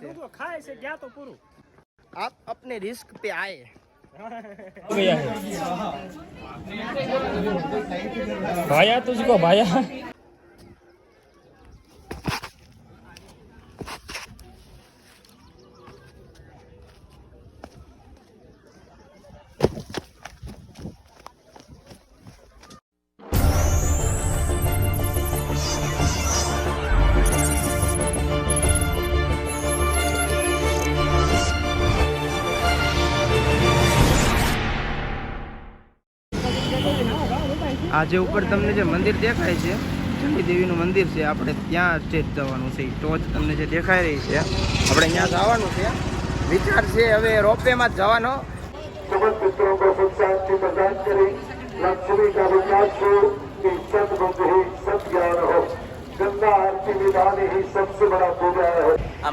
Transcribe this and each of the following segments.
हाँ, डूबो खाए से क्या तो पूरू आप अपने रिस्क पे आए। भैया भाया तुझको भाया। આજે ઉપર તમને જે મંદિર દેખાય છે, ચંડી મંદિર છે, આપણે ત્યાં સ્ટેટ જવાનું છે ટોચ તમને જે દેખાઈ રહી છે. આપણે ત્યાં જવાનું છે. વિચાર છે હવે રોપવેમાં જ જવાનો. કરી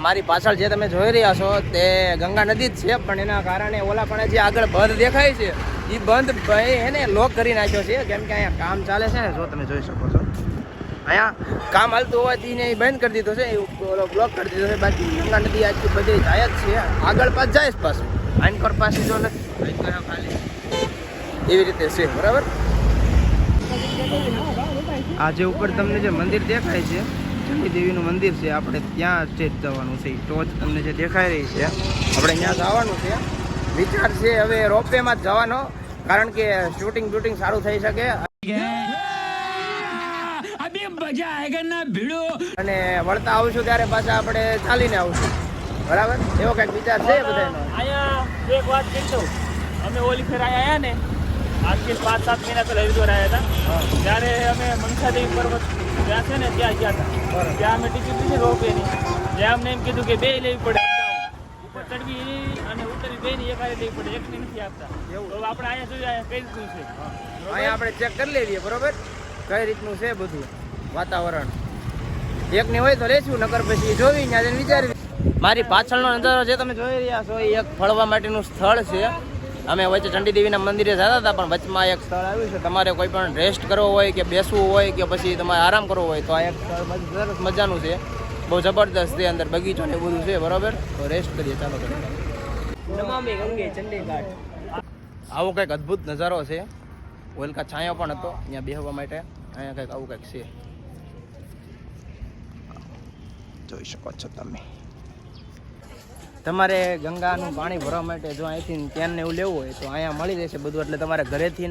મારી પાછળ જે તમે જોઈ રહ્યા છો તે ગંગા નદી જ છે પણ એના કારણે ઓલા પણ જે આગળ બંધ દેખાય છે. એ બંધ ભાઈ એને લોક કરી નાખ્યો છે કેમ કે અહીંયા કામ ચાલે છે ને જો તમે જોઈ શકો છો. અહીંયા કામ હાલતું હોવાથી એ બંધ કરી દીધો છે એ ઓલો બ્લોક કરી દીધો છે બાકી ગંગા નદી આજથી બધી જાય જ છે. આગળ પાસ જાય પાછું. આનકોર પાસે જો નથી એવી રીતે છે બરાબર? આજે ઉપર તમને જે મંદિર દેખાય છે ચંડી મંદિર છે, આપણે ત્યાં જ જવાનું છે. ટોચ તમને જે દેખાઈ રહી છે, આપણે ત્યાં જવાનું છે. વિચાર છે હવે રોપવેમાં જ જવાનો, કારણ કે શૂટિંગ બ્યુટિંગ સારું થઈ શકે. અને વળતા આવશું ત્યારે પાછા આપણે ચાલીને આવશું. બરાબર? એવો કંઈક વિચાર છે બધાનો એક વાત કહી અમે ઓલી ફેર આયા ને આજથી પાંચ સાત મહિના પહેલા હરિદ્વાર આવ્યા હતા. ત્યારે અમે મનસાદેવી પર્વત ત્યાં છે ને ત્યાં ગયા હતા. ત્યાં અમે ટિકિટ લીધી રોપવેની ત્યાં અમને એમ કીધું કે બે લેવી પડે ઉપર ચડવી અને ઉતરવી બે ની એક લેવી પડે. એકની નથી આપતા. એવું. તો આપણે અહીંયા જોઈએ અહીંયા કઈ રીતનું છે? અહીંયા આપણે ચેક કરી લઈએ બરોબર? કઈ રીતનું છે બધું વાતાવરણ? એકની હોય તો લેશું નગર પછી જોવી ત્યાં વિચારવી. મારી પાછળનો નજારો જે તમે જોઈ રહ્યા છો એ એક ફળવા માટેનું સ્થળ છે. અમે વચ્ચે ચંડી દેવીના મંદિરે જતા હતા, પણ વચમાં એક સ્થળ આવ્યું છે. તમારે કોઈ પણ રેસ્ટ કરવો હોય કે બેસવું હોય કે પછી તમારે આરામ કરવો હોય, તો આ એક સ્થળ સરસ મજાનું છે. બહુ જબરદસ્ત છે, અંદર બગીચો ને બધું છે, બરાબર? તો રેસ્ટ કરીએ, ચાલો આવો કંઈક અદ્ભુત નજારો છે. ઓલકા છાંયો પણ હતો, અહીંયા બેહવા માટે. અહીંયા કંઈક આવું કંઈક છે. જોઈ શકો છો તમે. તમારે ગંગાનું પાણી ભરવા માટે જો અહીંથી કેન ને એવું લેવું હોય તો અહીંયા મળી રહેશે બધું. એટલે તમારે ઘરેથી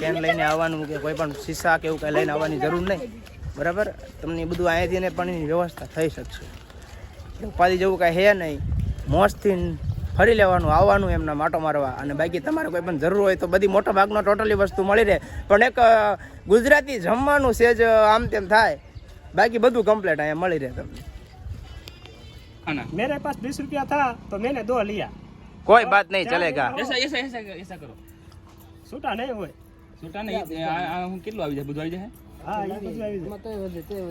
કેન લઈને આવવાનું કે કોઈ પણ શીશા કે એવું કંઈ લઈને આવવાની જરૂર નહીં. બરાબર? તમને બધું અહીંયાથી ને પાણીની વ્યવસ્થા થઈ શકશે. ઉપાધિ જેવું કાંઈ હે નહીં. મોજથી ફરી લેવાનું, આવવાનું એમના માટો મારવા. અને બાકી તમારે કોઈ પણ જરૂર હોય તો બધી મોટા ભાગનો ટોટલી વસ્તુ મળી રહે. પણ એક ગુજરાતી જમવાનું છે જ આમ તેમ થાય. બાકી બધું કમ્પ્લેટ અહીંયા મળી રહે તમને. मेरे पास बीस रुपया था तो मैंने दो लिया કોઈ બાત નહીં ચલેગા ऐसा ऐसा ऐसा ऐसा करो છૂટા નહીં હોય છૂટા નહીં આ- આ હું કેટલું આવી જાય બધું આવી જાય હા એ બધું આવી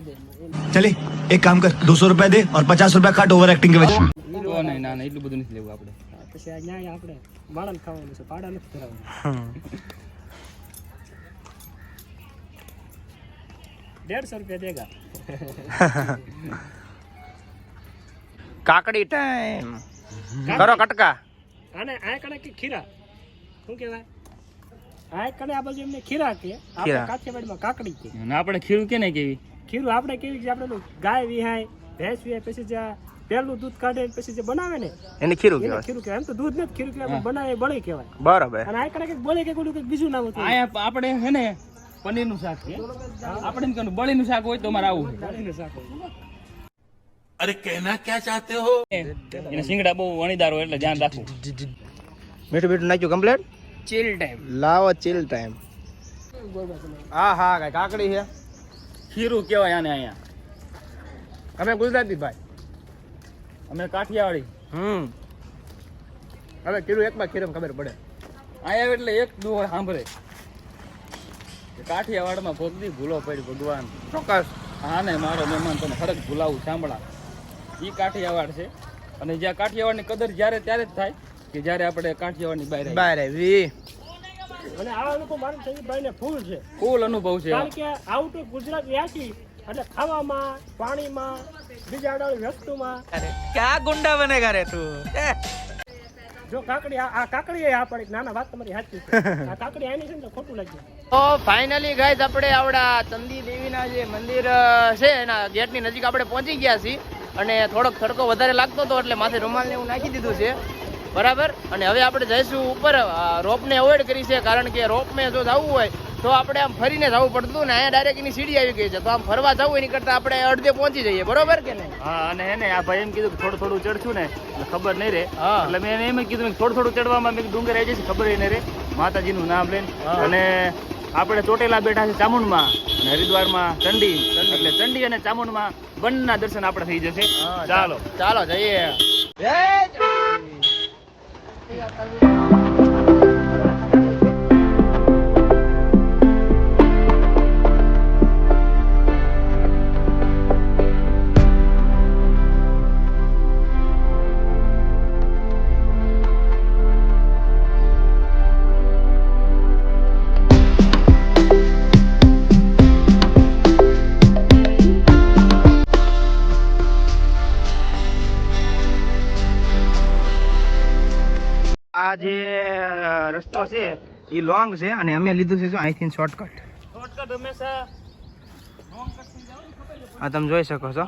જાય चले एक काम कर दो सौ रुपया दे और पचास रुपया काट ओवर एक्टिंग के वजह તો નહીં ના ના એટલું બધું નથી લેવું આપણે હા, પછી આ ન્યાય આપણે બાળાને ખાવાનું છે પાડા નથી કરાવવાનું डेढ़ रुपया देगा કાકડી ટાઈમ કરો કટકા. અને આ કણે કે ખીરા? શું કહેવાય? આ કણે આ બાજુ એમને ખીરા કે આપણે કાઠિયાવાડમાં કાકડી કે. અને આપણે ખીરું કે કેવી? ખીરું આપણે કેવી કે આપણે પેલું ગાય વિહાય ભેંસ વિહાય પછી જે પહેલું દૂધ કાઢે પછી જે બનાવે ને એને ખીરું કહેવાય. ખીરું કહેવાય. એમ તો દૂધ નથી ખીરું કહેવાય બનાવે બળી કહેવાય. બરોબર. અને આ કણે કે બળે કે બીજું નામ હતું. આપણે હે ને પનીરનું શાક છે. આપણે એમ કહ્યું બળીનું શાક હોય તો અમારે આવું બળીનું શાક હોય. એને સિંગડા બહુ વણીદાર હોય એટલે ધ્યાન રાખવું. મીઠું મીઠું નાખ્યું કમ્પ્લેટ ચીલ ટાઈમ લાવો ચીલ ટાઈમ હા હા કઈ કાકડી છે? ખીરું કહેવાય આને અહીંયા. અમે ગુજરાતી ભાઈ? અમે કાઠિયાવાડી. હમ. હવે ખીરું એકમાં ખીરમ ખબર પડે. અહીંયા એટલે એક દુહો સાંભળે. કાઠિયાવાડમાં ભોગદી ભૂલો પડી ભગવાન. ચોક્કસ. હા ને મારો મહેમાન તને ખરેખ ભૂલાવું સાંભળા. એ કાઠિયાવાડ છે. અને જ્યાં કાઠિયાવાડની કદર જ્યારે ત્યારે જ થાય કે જ્યારે આપણે કાઠિયાવાડની બહાર બહાર આવી અને આવા લોકો મારું સંગીતભાઈ ને ફૂલ છે. ફૂલ અનુભવ છે. કારણ કે આઉટ ઓફ ગુજરાત વ્યાસી એટલે ખાવામાં પાણીમાં બીજા અડાળી વસ્તુમાં. ક્યાં ગુંડા બને રે તું? જો કાકડી આ આ કાકડી આ પડી નાના વાત તમારી સાચી છે. આ કાકડી આની છે ને ખોટું લાગ્યું તો ફાઇનલી ગાઈસ આપણે આવડા ચંદી દેવીના જે મંદિર છે એના ગેટની નજીક આપણે પહોંચી ગયા છીએ. અને થોડોક તડકો વધારે લાગતો હતો એટલે માથે રૂમાલ ને એવું નાખી દીધું છે. બરાબર? અને હવે આપણે જઈશું ઉપર. રોપને અવોઇડ કરી છે કારણ કે રોપમાં જો જવું હોય તો આપણે આમ ફરીને જવું પડતું ને અહીંયા ડાયરેક્ટ એની સીડી આવી ગઈ છે. તો આમ ફરવા જવું એની કરતાં આપણે અડધે પહોંચી જઈએ. બરોબર કે નહીં? હા અને એને આ ભાઈ એમ કીધું કે થોડું થોડું ચડશું ને એટલે ખબર નહીં રે. હા. એટલે મેં એમ કીધું કે થોડું થોડું ચડવામાં મેં ડુંગર આવી જશે ખબર નહીં રહે માતાજીનું નામ લઈને. અને આપણે ચોટેલા બેઠા છે ચામુંડમાં અને હરિદ્વારમાં ચંડી એટલે ચંડી અને ચામુંડમાં બંનેના દર્શન આપણે થઈ જશે. ચાલો. ચાલો જઈએ. આ જે રસ્તો છે એ લોંગ છે અને અમે લીધું છે અહીંથી શોર્ટકટ શોર્ટકટ હંમેશા આ તમે જોઈ શકો છો.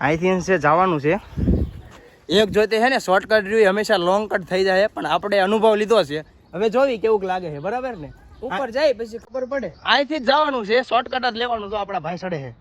અહીંથી છે જવાનું છે. એક જોતે છે ને શોર્ટકટ રહ્યું હંમેશા લોંગ કટ થઈ જાય પણ આપણે અનુભવ લીધો છે. હવે જોવી કેવું લાગે છે બરાબર ને? ઉપર જાય પછી ખબર પડે. અહીંથી જ જવાનું છે શોર્ટકટ જ લેવાનું તો આપણા ભાઈ સડે છે.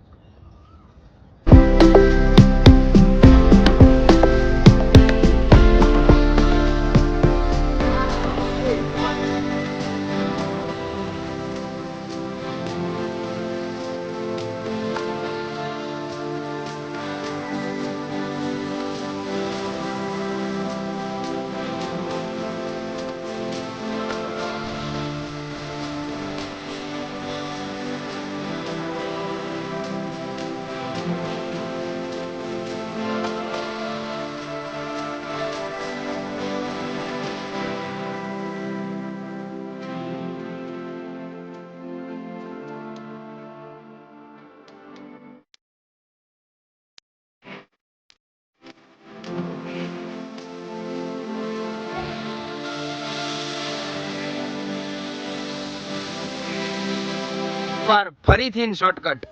પર ફરીથી શોર્ટકટ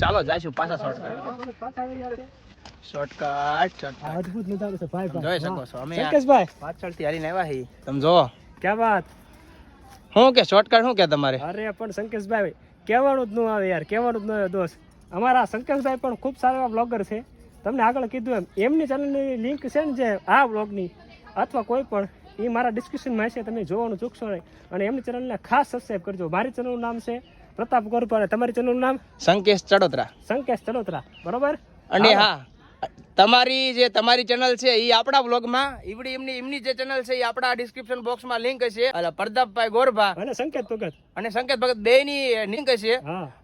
ચાલો જાઈશું પાછા શોર્ટકટ શોર્ટકટ અદભુત નજારો છે ભાઈ જોઈ શકો છો અમે સંકેશભાઈ પાછળથી હાલીને આવ્યા છીએ. તમે જોવો ક્યાં વાત? શું કે શોર્ટકટ શું કે તમારે? અરે પણ સંકેશભાઈ કહેવાનું જ ન આવે યાર કહેવાનું જ ન આવે દોસ્ત. અમારા સંકેશભાઈ પણ ખૂબ સારા એવા બ્લોગર છે. તમને આગળ કીધું એમ એમની ચેનલની લિંક છે ને જે આ બ્લોગની અથવા કોઈ પણ એ મારા ડિસ્ક્રિપ્શનમાં છે તમે જોવાનું ચૂકશો નહીં. અને એમની ચેનલને ખાસ સબસ્ક્રાઈબ કરજો. મારી ચેનલનું નામ છે પ્રતાપ ગોરપા તમારી ચેનલનું નામ? સંકેશ ચડોતરા. સંકેશ ચડોતરા. બરોબર? અને હા તમારી જે તમારી ચેનલ છે એ આપણા બ્લોગમાં ઈવડી એમની એમની જે ચેનલ છે એ આપણા ડિસ્ક્રિપ્શન બોક્સમાં લિંક છે એટલે પ્રતાપભાઈ ગોરભા અને સંકેત ભગત. અને સંકેત ભગત બે ની લિંક છે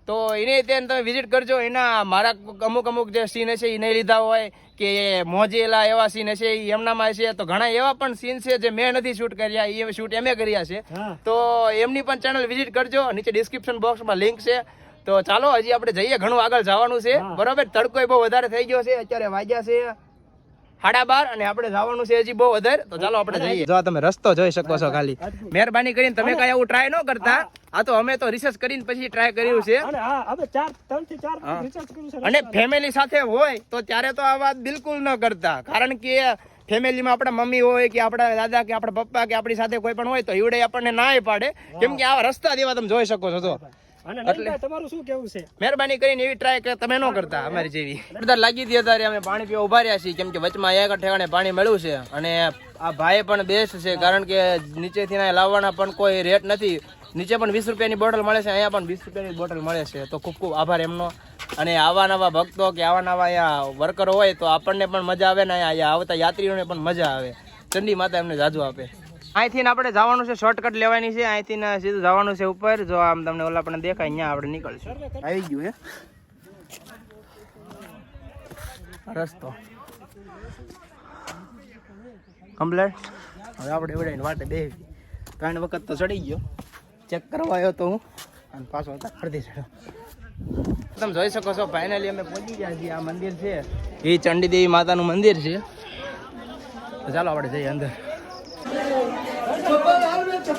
તો એને ત્યાં તમે વિઝિટ કરજો. એના મારા અમુક અમુક જે સીન છે એ નહીં લીધા હોય કે મોજેલા એવા સીન છે એ એમનામાં છે તો ઘણા એવા પણ સીન છે જે મેં નથી શૂટ કર્યા. એ શૂટ એમે કર્યા છે. તો એમની પણ ચેનલ વિઝિટ કરજો. નીચે ડિસ્ક્રિપ્શન બોક્સમાં લિંક છે. તો ચાલો હજી આપણે જઈએ ઘણું આગળ જવાનું છે. બરોબર તડકો બહુ વધારે થઈ ગયો છે અત્યારે વાગ્યા છે સાડા બાર અને આપણે જવાનું છે હજી બહુ વધારે. તો ચાલો આપણે જઈએ. જો તમે રસ્તો જોઈ શકો છો ખાલી. મહેરબાની કરીને તમે કઈ આવું ટ્રાય ન કરતા. આ તો અમે તો રિસર્ચ કરીને પછી ટ્રાય કર્યું છે. અને ફેમિલી સાથે હોય તો ત્યારે તો આ વાત બિલકુલ ન કરતા. કારણ કે ફેમિલીમાં આપણા મમ્મી હોય કે આપણા દાદા કે આપણા પપ્પા કે આપણી સાથે કોઈ પણ હોય તો ઈવડે આપણને ના પાડે. કેમ કે આવા રસ્તા જેવા તમે જોઈ શકો છો તો અને તમારું શું કેવું છે? મહેરબાની કરીને એવી ટ્રાય તમે ન કરતા અમારી જેવી. બધા લાગી હતી અત્યારે અમે પાણી પીવા ઊભા રહ્યા છીએ. કેમ કે વચમાં એક ઠેકાણે પાણી મળ્યું છે. અને આ ભાઈ પણ બેસ્ટ છે કારણ કે નીચેથી લાવવાના પણ કોઈ રેટ નથી. નીચે પણ વીસ રૂપિયાની બોટલ મળે છે અહીંયા પણ વીસ રૂપિયાની બોટલ મળે છે. તો ખૂબ ખૂબ આભાર એમનો. અને આવા નવા ભક્તો કે આવા નવા અહીંયા વર્કરો હોય તો આપણને પણ મજા આવે ને અહીંયા આવતા યાત્રીઓને પણ મજા આવે. ચંડી માતા એમને જાજુ આપે. અહીંથી આપણે જવાનું છે શોર્ટકટ લેવાની છે. અહીંથી સીધું જવાનું છે ઉપર. જો આમ તમને ઓલા પણ દેખાય અહીંયા આપણે નીકળશું. આવી ગયું હે? રસ્તો. કમ્પ્લેટ હવે આપણે એવડે વાટે બે ત્રણ વખત તો ચડી ગયો. ચેક કરવા આવ્યો તો હું. અને પાછો અડધી ચડ્યો તમે જોઈ શકો છો ફાઇનલી અમે પહોંચી ગયા છીએ. આ મંદિર છે. એ ચંડીદેવી માતાનું મંદિર છે. ચાલો આપણે જઈએ અંદર.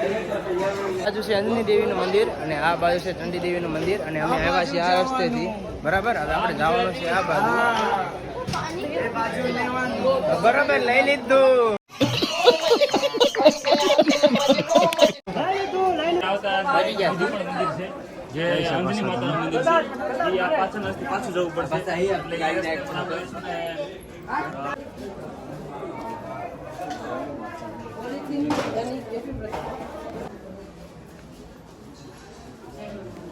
બાજુ છે અંજની દેવીનું મંદિર અને આ બાજુ છે ચંડી દેવીનું મંદિર અને અમે આવ્યા છીએ આ રસ્તેથી. બરાબર? હવે આપણે જવાનું છે આ બાજુ. બરાબર લઈ લીધું. આવતા હજુ પણ મંદિર છે જે અંજની માતાનું મંદિર છે એ આ પાછળ પાછું જવું પડશે એટલે એ રસ્તે પણ આપણે છે ને,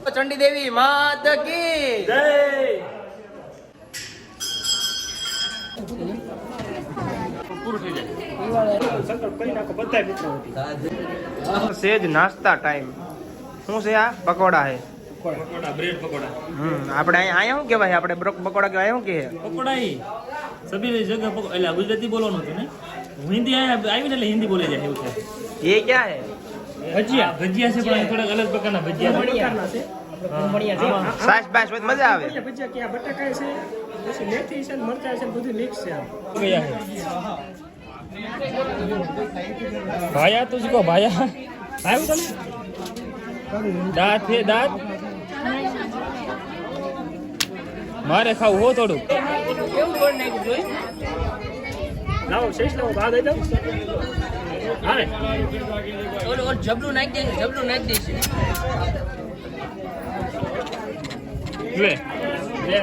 ચંડી દેવી માત કી જય! પૂરું થઈ જાય. સેજ નાસ્તા ટાઈમ શું છે આ? પકોડા છે. પકોડા બ્રેડ પકોડા. હમ આપણે અહીંયા અહીંયા શું કહેવાય? આપણે બ્રોક પકોડા કહેવાય શું કહે પકોડા સભી જગ્યા એટલે ગુજરાતી બોલવાનું હતું ને? હું હિન્દી આવી ને એટલે હિન્દી બોલે જાય એવું થાય એ ક્યાં હે ભજીયા ભજીયા છે પણ થોડાક અલગ પ્રકારના ભજીયા પ્રકારના છે સાસ બાસ બધું મજા આવે ભજીયા ક્યાં બટાકા છે પછી મેથી છે મરચા છે બધું મિક્સ છે ભાયા તુજકો ભાયા આવ્યું તમે દાંત હે દાંત મારે ખાવું હો થોડું કેવું નાખ્યું લાવો શેષ લાવો ભાગ દઈ દઉં હાલે. ઓલ ઓલ જબલું નાખી દે જબલું નાખી દે લે. લે.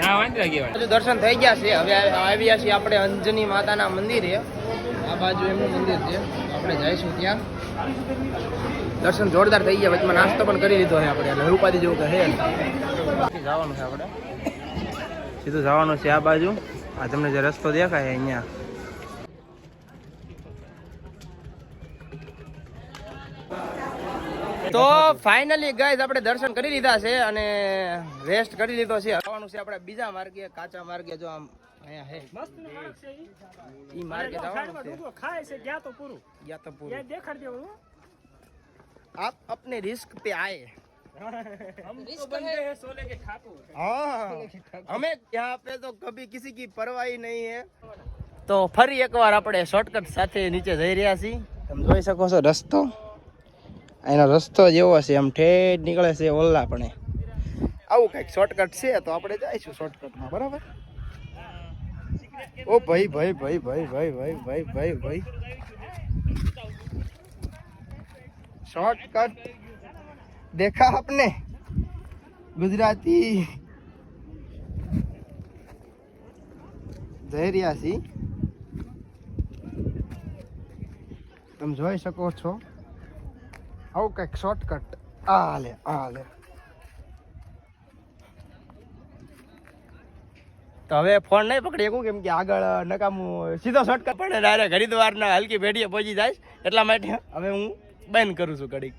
ના વાંદરા કહેવાય. દર્શન થઈ ગયા છે. હવે આવ્યા છીએ આપણે અંજની માતાના મંદિરે. આ બાજુ એમનું મંદિર છે. આપણે જઈશું ત્યાં. દર્શન જોરદાર થઈ ગયા. વચમાં નાસ્તો પણ કરી લીધો છે આપણે. એટલે ઉપાધિ જેવું કે છે નહીં. જવાનું છે આપણે. સીધું જવાનું છે આ બાજુ. આ તમને જે રસ્તો દેખાય અહીંયા. તો ફાઇનલી ગાઈઝ આપણે દર્શન કરી લીધા છે અને રેસ્ટ કરી લીધો છે જવાનું છે આપણે બીજા માર્ગે કાચા માર્ગે જો આમ અહીંયા હે ઈ માર્ગે જવાનું છે ખાય છે ગયા તો પૂરું યા તો પૂરું દેખાડ દેવું आप अपने रिस्क पे आए सोले के ठाकुर हाँ हमें यहाँ पे तो कभी किसी की परवाह ही नहीं है તો ફરી એકવાર આપણે શોર્ટકટ સાથે નીચે જઈ રહ્યા છીએ તમે જોઈ શકો છો રસ્તો એનો રસ્તો જેવો એવો છે, આમ ઠેઠ નીકળે છે ઓલ્લા પણ આવું કંઈક શોર્ટકટ છે તો આપણે જઈશું શોર્ટકટમાં બરાબર? ઓ ભાઈ ભાઈ ભાઈ ભાઈ ભાઈ ભાઈ ભાઈ ભાઈ ભાઈ. શોર્ટકટ દેખા આપને? ગુજરાતી. જઈ રહ્યા છીએ. તમે જોઈ શકો છો. આવું કંઈક શોર્ટકટ આ લે લે. તો હવે ફોન નહીં પકડી શકું કેમ કે આગળ નકામું સીધો શોર્ટકટ પડે, ડાયરેક્ટ હરિદ્વારના હલકી ભેડીએ પહોંચી જાય. એટલા માટે હવે હું બંધ કરું છું ઘડીક.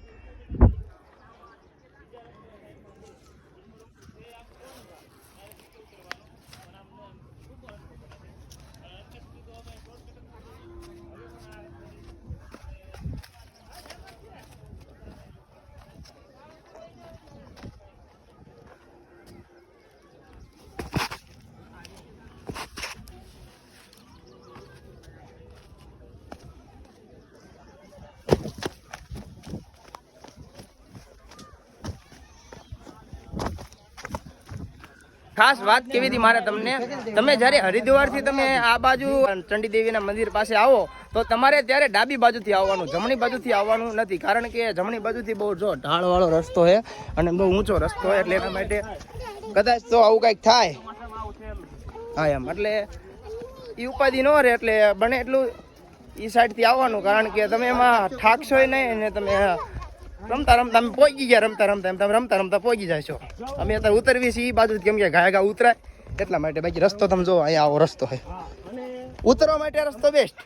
ખાસ વાત કેવી હતી મારે તમને? તમે જ્યારે હરિદ્વારથી તમે આ બાજુ ચંડી દેવીના મંદિર પાસે આવો, તો તમારે ત્યારે ડાબી બાજુથી આવવાનું, જમણી બાજુથી આવવાનું નથી. કારણ કે જમણી બાજુથી બહુ જો ઢાળવાળો રસ્તો છે અને બહુ ઊંચો રસ્તો છે, એટલે એના માટે કદાચ તો આવું કંઈક થાય. હા, એમ. એટલે એ ઉપાધિ ન રહે, એટલે બને એટલું એ સાઈડથી આવવાનું. કારણ કે તમે એમાં ઠાકશો નહીં અને તમે રમતા રમતા અમે પહોંચી ગયા રમતા રમતા એમ તમે રમતા રમતા પહોંચી જશો અમે અત્યારે ઉતરવી છીએ બાજુ કેમ કે ઘાય ઘા ઉતરાય એટલા માટે બાકી રસ્તો તમે જો અહીંયા આવો રસ્તો છે ઉતરવા માટે રસ્તો બેસ્ટ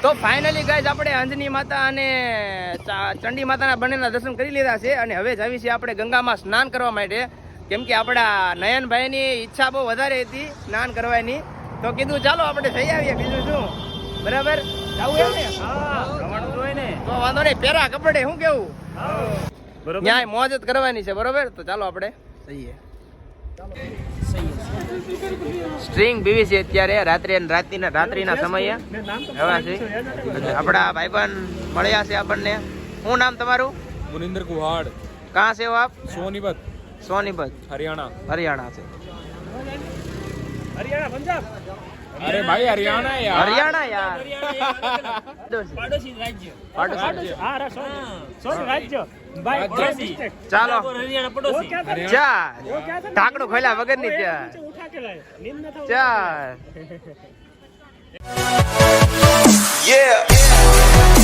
તો ફાઇનલી ગાઈઝ આપણે અંજની માતા અને ચંડી માતાના બંનેના દર્શન કરી લીધા છે અને હવે જ આવી છીએ આપણે ગંગામાં સ્નાન કરવા માટે કેમ કે આપણા નયનભાઈની ઈચ્છા બહુ વધારે હતી સ્નાન કરવાની તો કીધું ચાલો આપણે જઈ આવીએ બીજું શું બરાબર? જવું એમ ને? જવાનું જોઈએ ને. તો વાંધો નહીં પેરા કપડે શું કેવું? બરોબર. ન્યાય મોજ જ કરવાની છે બરોબર? તો ચાલો આપણે. જઈએ સ્ટ્રિંગ બીવી છે અત્યારે રાત્રે અને રાત્રિના રાત્રિના સમયે. એવા છે. અને આપણા ભાઈબંધ મળ્યા છે આપણને. શું નામ તમારું? મુનિંદર કુહાડ. કાં છે આપ? સોનીપત સોનીપત હરિયાણા. હરિયાણા છે. હરિયાણા પંજાબ? અરે ભાઈ હરિયાણા યાર. હરિયાણા યાર. પાડોશી રાજ્ય. પાડોશી હા સોરી રાજ્ય. ભાઈ ચાલો. હરિયાણા પડોશી. ચાર ઢાંકણું ખોલ્યા વગરની ચાર ચાર Yeah.